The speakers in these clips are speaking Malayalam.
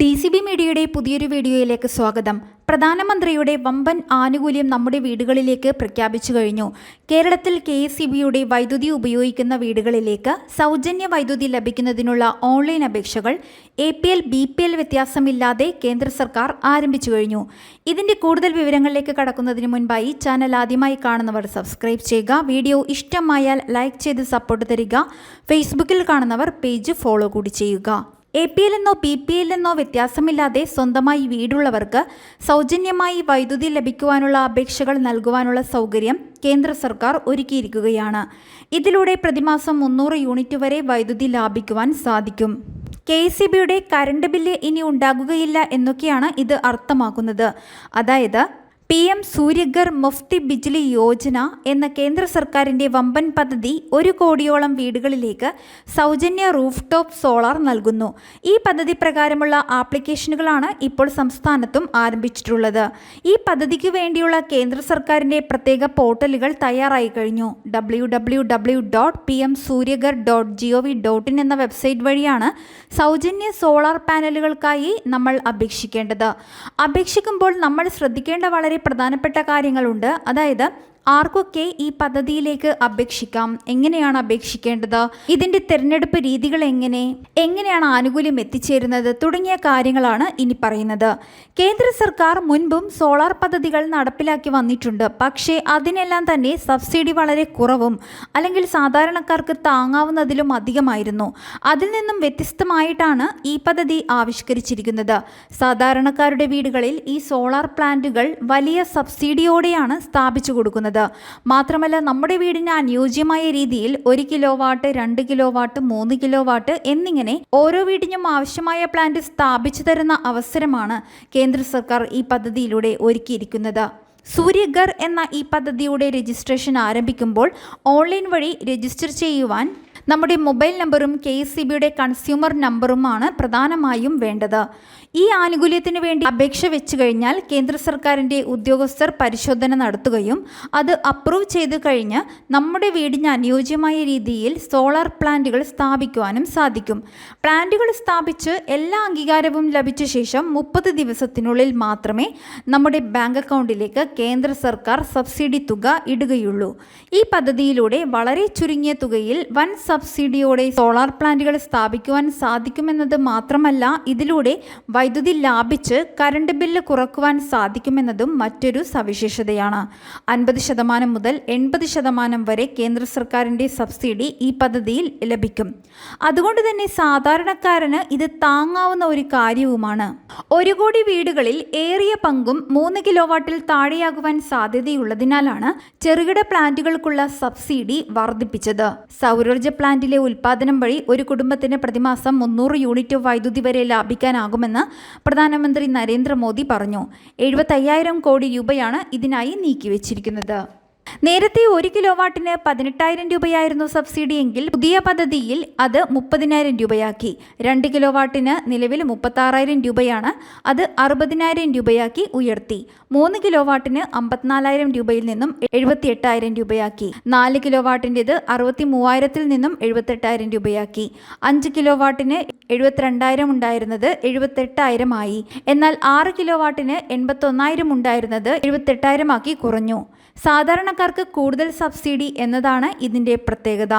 ഡി സി ബി മീഡിയയുടെ പുതിയൊരു വീഡിയോയിലേക്ക് സ്വാഗതം. പ്രധാനമന്ത്രിയുടെ വമ്പൻ ആനുകൂല്യം നമ്മുടെ വീടുകളിലേക്ക് പ്രഖ്യാപിച്ചു കഴിഞ്ഞു. കേരളത്തിൽ കെ എസ് സി ബിയുടെ വൈദ്യുതി ഉപയോഗിക്കുന്ന വീടുകളിലേക്ക് സൗജന്യ വൈദ്യുതി ലഭിക്കുന്നതിനുള്ള ഓൺലൈൻ അപേക്ഷകൾ A P L B P L വ്യത്യാസമില്ലാതെ കേന്ദ്ര സർക്കാർ ആരംഭിച്ചു കഴിഞ്ഞു. ഇതിന്റെ കൂടുതൽ വിവരങ്ങളിലേക്ക് കടക്കുന്നതിന് മുൻപായി ചാനൽ ആദ്യമായി കാണുന്നവർ സബ്സ്ക്രൈബ് ചെയ്യുക വീഡിയോ ഇഷ്ടമായാൽ ലൈക്ക് ചെയ്ത് സപ്പോർട്ട് തരിക ഫേസ്ബുക്കിൽ കാണുന്നവർ പേജ് ഫോളോ കൂടി ചെയ്യുക. എ പി എൽ എന്നോ ബി പി എൽ എന്നോ വ്യത്യാസമില്ലാതെ സ്വന്തമായി വീടുള്ളവർക്ക് സൗജന്യമായി വൈദ്യുതി ലഭിക്കുവാനുള്ള അപേക്ഷകൾ നൽകുവാനുള്ള സൗകര്യം കേന്ദ്ര സർക്കാർ ഒരുക്കിയിരിക്കുകയാണ്. ഇതിലൂടെ പ്രതിമാസം മുന്നൂറ് യൂണിറ്റ് വരെ വൈദ്യുതി ലാഭിക്കുവാൻ സാധിക്കും. കെ സി ബിയുടെ കറണ്ട് ബില്ല് ഇനി ഉണ്ടാകുകയില്ല എന്നൊക്കെയാണ് ഇത് അർത്ഥമാക്കുന്നത്. അതായത് പി എം സൂര്യഗർ മുഫ്തി ബിജ്ലി യോജന എന്ന കേന്ദ്ര സർക്കാരിന്റെ വമ്പൻ പദ്ധതി ഒരു കോടിയോളം വീടുകളിലേക്ക് സൗജന്യ റൂഫ് ടോപ്പ് സോളാർ നൽകുന്നു. ഈ പദ്ധതി പ്രകാരമുള്ള ആപ്ലിക്കേഷനുകളാണ് ഇപ്പോൾ സംസ്ഥാനത്തും ആരംഭിച്ചിട്ടുള്ളത്. ഈ പദ്ധതിക്ക് വേണ്ടിയുള്ള കേന്ദ്ര സർക്കാരിന്റെ പ്രത്യേക പോർട്ടലുകൾ തയ്യാറായി കഴിഞ്ഞു. W W W dot P M Suryaghar dot G O V dot in എന്ന വെബ്സൈറ്റ് വഴിയാണ് സൗജന്യ സോളാർ പാനലുകൾക്കായി നമ്മൾ അപേക്ഷിക്കേണ്ടത്. അപേക്ഷിക്കുമ്പോൾ നമ്മൾ ശ്രദ്ധിക്കേണ്ട വളരെ പ്രധാനപ്പെട്ട കാര്യങ്ങളുണ്ട്. അതായത് ആർക്കൊക്കെ ഈ പദ്ധതിയിലേക്ക് അപേക്ഷിക്കാം? എങ്ങനെയാണ് അപേക്ഷിക്കേണ്ടത്? ഇതിന്റെ തിരഞ്ഞെടുപ്പ് രീതികൾ എങ്ങനെ? എങ്ങനെയാണ് ആനുകൂല്യം എത്തിച്ചേരുന്നത്? തുടങ്ങിയ കാര്യങ്ങളാണ് ഇനി പറയുന്നത്. കേന്ദ്ര സർക്കാർ മുൻപും സോളാർ പദ്ധതികൾ നടപ്പിലാക്കി വന്നിട്ടുണ്ട്. പക്ഷേ അതിനെല്ലാം തന്നെ സബ്സിഡി വളരെ കുറവും അല്ലെങ്കിൽ സാധാരണക്കാർക്ക് താങ്ങാവുന്നതിലും അധികമായിരുന്നു. അതിൽ നിന്നും വ്യത്യസ്തമായിട്ടാണ് ഈ പദ്ധതി ആവിഷ്കരിച്ചിരിക്കുന്നത്. സാധാരണക്കാരുടെ വീടുകളിൽ ഈ സോളാർ പ്ലാന്റുകൾ വലിയ സബ്സിഡിയോടെയാണ് സ്ഥാപിച്ചു കൊടുക്കുന്നത്. മാത്രമല്ല നമ്മുടെ വീടിന് അനുയോജ്യമായ രീതിയിൽ ഒരു കിലോ വാട്ട് രണ്ട് കിലോ വാട്ട് മൂന്ന് കിലോ വാട്ട് എന്നിങ്ങനെ ഓരോ വീടിനും ആവശ്യമായ പ്ലാന്റ് സ്ഥാപിച്ചു തരുന്ന അവസരമാണ് കേന്ദ്ര സർക്കാർ ഈ പദ്ധതിയിലൂടെ ഒരുക്കിയിരിക്കുന്നത്. സൂര്യഗർ എന്ന ഈ പദ്ധതിയുടെ രജിസ്ട്രേഷൻ ആരംഭിക്കുമ്പോൾ ഓൺലൈൻ വഴി രജിസ്റ്റർ ചെയ്യുവാൻ നമ്മുടെ മൊബൈൽ നമ്പറും കെ എസ് സി ബിയുടെ കൺസ്യൂമർ നമ്പറുമാണ് പ്രധാനമായും വേണ്ടത്. ഈ ആനുകൂല്യത്തിന് വേണ്ടി അപേക്ഷ വെച്ചു കഴിഞ്ഞാൽ കേന്ദ്ര സർക്കാരിന്റെ ഉദ്യോഗസ്ഥർ പരിശോധന നടത്തുകയും അത് അപ്രൂവ് ചെയ്തു കഴിഞ്ഞ് നമ്മുടെ വീടിന് അനുയോജ്യമായ രീതിയിൽ സോളാർ പ്ലാന്റുകൾ സ്ഥാപിക്കുവാനും സാധിക്കും. പ്ലാന്റുകൾ സ്ഥാപിച്ച് എല്ലാ അംഗീകാരവും ലഭിച്ച ശേഷം മുപ്പത് ദിവസത്തിനുള്ളിൽ മാത്രമേ നമ്മുടെ ബാങ്ക് അക്കൗണ്ടിലേക്ക് കേന്ദ്ര സർക്കാർ സബ്സിഡി തുക ഇടുകയുള്ളൂ. ഈ പദ്ധതിയിലൂടെ വളരെ ചുരുങ്ങിയ തുകയിൽ വൻ സബ്സിഡിയോടെ സോളാർ പ്ലാന്റുകൾ സ്ഥാപിക്കുവാൻ സാധിക്കുമെന്നത് മാത്രമല്ല ഇതിലൂടെ വൈദ്യുതി ലാഭിച്ച് കറണ്ട് ബില്ല് കുറക്കുവാൻ സാധിക്കുമെന്നതും മറ്റൊരു സവിശേഷതയാണ്. അൻപത് ശതമാനം മുതൽ എൺപത് ശതമാനം വരെ കേന്ദ്ര സർക്കാരിന്റെ സബ്സിഡി ഈ പദ്ധതിയിൽ ലഭിക്കും. അതുകൊണ്ട് തന്നെ സാധാരണക്കാരന് ഇത് താങ്ങാവുന്ന ഒരു കാര്യവുമാണ്. ഒരു കോടി വീടുകളിൽ ഏറിയ പങ്കും മൂന്ന് കിലോ വാട്ടിൽ താഴെയാകുവാൻ സാധ്യതയുള്ളതിനാലാണ് ചെറുകിട പ്ലാന്റുകൾക്കുള്ള സബ്സിഡി വർദ്ധിപ്പിച്ചത്. സൗരോർജ പ്ലാന്റിലെ ഉൽപ്പാദനം വഴി ഒരു കുടുംബത്തിന് പ്രതിമാസം മുന്നൂറ് യൂണിറ്റ് വൈദ്യുതി വരെ ലാഭിക്കാനാകുമെന്ന് പ്രധാനമന്ത്രി നരേന്ദ്രമോദി പറഞ്ഞു. എഴുപത്തയ്യായിരം കോടി രൂപയാണ് ഇതിനായി നീക്കിവച്ചിരിക്കുന്നത്. നേരത്തെ ഒരു കിലോ വാട്ടിന് പതിനെട്ടായിരം രൂപയായിരുന്നു സബ്സിഡി എങ്കിൽ പുതിയ പദ്ധതിയിൽ അത് മുപ്പതിനായിരം രൂപയാക്കി. രണ്ട് കിലോ വാട്ടിന് നിലവിൽ മുപ്പത്താറായിരം രൂപയാണ്. അത് അറുപതിനായിരം രൂപയാക്കി ഉയർത്തി. മൂന്ന് കിലോ വാട്ടിന് അമ്പത്തിനാലായിരം രൂപയിൽ നിന്നും എഴുപത്തി എട്ടായിരം രൂപയാക്കി. നാല് കിലോ വാട്ടിന്റെത് അറുപത്തി മൂവായിരത്തിൽ നിന്നും എഴുപത്തെട്ടായിരം രൂപയാക്കി. അഞ്ച് കിലോ വാട്ടിന് എഴുപത്തിരണ്ടായിരം ഉണ്ടായിരുന്നത് എഴുപത്തെട്ടായിരം ആയി എന്നാൽ ആറ് കിലോ വാട്ടിന് എൺപത്തൊന്നായിരം ഉണ്ടായിരുന്നത് എഴുപത്തെട്ടായിരമാക്കി കുറഞ്ഞു. സാധാരണക്കാർക്ക് കൂടുതൽ സബ്സിഡി എന്നതാണ് ഇതിന്റെ പ്രത്യേകത.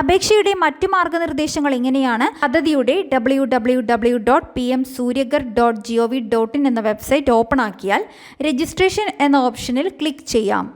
അപേക്ഷയുടെ മറ്റ് മാർഗനിർദ്ദേശങ്ങൾ ഇങ്ങനെയാണ്. പദ്ധതിയുടെ W W W dot P M Suryaghar dot G O V dot in എന്ന വെബ്സൈറ്റ് ഓപ്പൺ ആക്കിയാൽ രജിസ്ട്രേഷൻ എന്ന ഓപ്ഷനിൽ ക്ലിക്ക് ചെയ്യാം.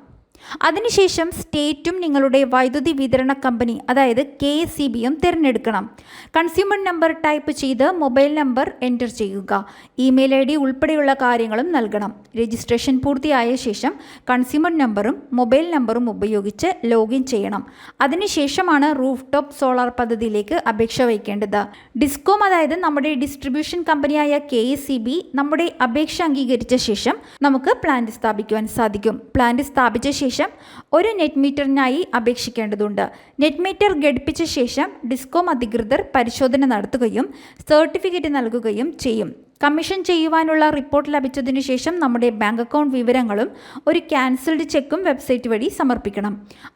അതിനുശേഷം സ്റ്റേറ്റും നിങ്ങളുടെ വൈദ്യുതി വിതരണ കമ്പനി അതായത് കെ എസ് സി ബിയും തിരഞ്ഞെടുക്കണം. കൺസ്യൂമർ നമ്പർ ടൈപ്പ് ചെയ്ത് മൊബൈൽ നമ്പർ എന്റർ ചെയ്യുക. ഇമെയിൽ ഐ ഡി ഉൾപ്പെടെയുള്ള കാര്യങ്ങളും നൽകണം. രജിസ്ട്രേഷൻ പൂർത്തിയായ ശേഷം കൺസ്യൂമർ നമ്പറും മൊബൈൽ നമ്പറും ഉപയോഗിച്ച് ലോഗിൻ ചെയ്യണം. അതിനുശേഷമാണ് റൂഫ് ടോപ്പ് സോളാർ പദ്ധതിയിലേക്ക് അപേക്ഷ വയ്ക്കേണ്ടത്. ഡിസ്കോം അതായത് നമ്മുടെ ഡിസ്ട്രിബ്യൂഷൻ കമ്പനിയായ കെ എസ് സി ബി നമ്മുടെ അപേക്ഷ അംഗീകരിച്ച ശേഷം നമുക്ക് പ്ലാന്റ് സ്ഥാപിക്കുവാൻ സാധിക്കും. പ്ലാന്റ് സ്ഥാപിച്ച ശേഷം ശേഷം ഒരു നെറ്റ് മീറ്ററിനായി അപേക്ഷിക്കേണ്ടതുണ്ട്. നെറ്റ് മീറ്റർ ഘടിപ്പിച്ച ശേഷം ഡിസ്കോം അധികൃതർ പരിശോധന നടത്തുകയും സർട്ടിഫിക്കറ്റ് നൽകുകയും ചെയ്യും. കമ്മീഷൻ ചെയ്യുവാനുള്ള റിപ്പോർട്ട് ലഭിച്ചതിന് ശേഷം നമ്മുടെ ബാങ്ക് അക്കൗണ്ട് വിവരങ്ങളും ഒരു ക്യാൻസൽഡ് ചെക്കും വെബ്സൈറ്റ് വഴി സമർപ്പിക്കണം.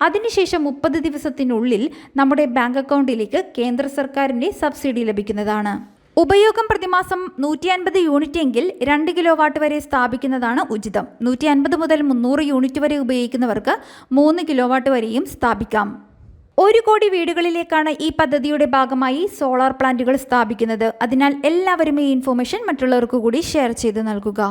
അതിനുശേഷം മുപ്പത് ദിവസത്തിനുള്ളിൽ നമ്മുടെ ബാങ്ക് അക്കൗണ്ടിലേക്ക് കേന്ദ്ര സർക്കാരിന്റെ സബ്സിഡി ലഭിക്കുന്നതാണ്. ഉപയോഗം പ്രതിമാസം നൂറ്റി അൻപത് യൂണിറ്റ് എങ്കിൽ രണ്ട് കിലോ വാട്ട് വരെ സ്ഥാപിക്കുന്നതാണ് ഉചിതം. നൂറ്റി അൻപത് മുതൽ മുന്നൂറ് യൂണിറ്റ് വരെ ഉപയോഗിക്കുന്നവർക്ക് മൂന്ന് കിലോ വാട്ട് വരെയും സ്ഥാപിക്കാം. ഒരു കോടി വീടുകളിലേക്കാണ് ഈ പദ്ധതിയുടെ ഭാഗമായി സോളാർ പ്ലാന്റുകൾ സ്ഥാപിക്കുന്നത്. അതിനാൽ എല്ലാവരും ഈ ഇൻഫോർമേഷൻ മറ്റുള്ളവർക്ക് കൂടി ഷെയർ ചെയ്ത് നൽകുക.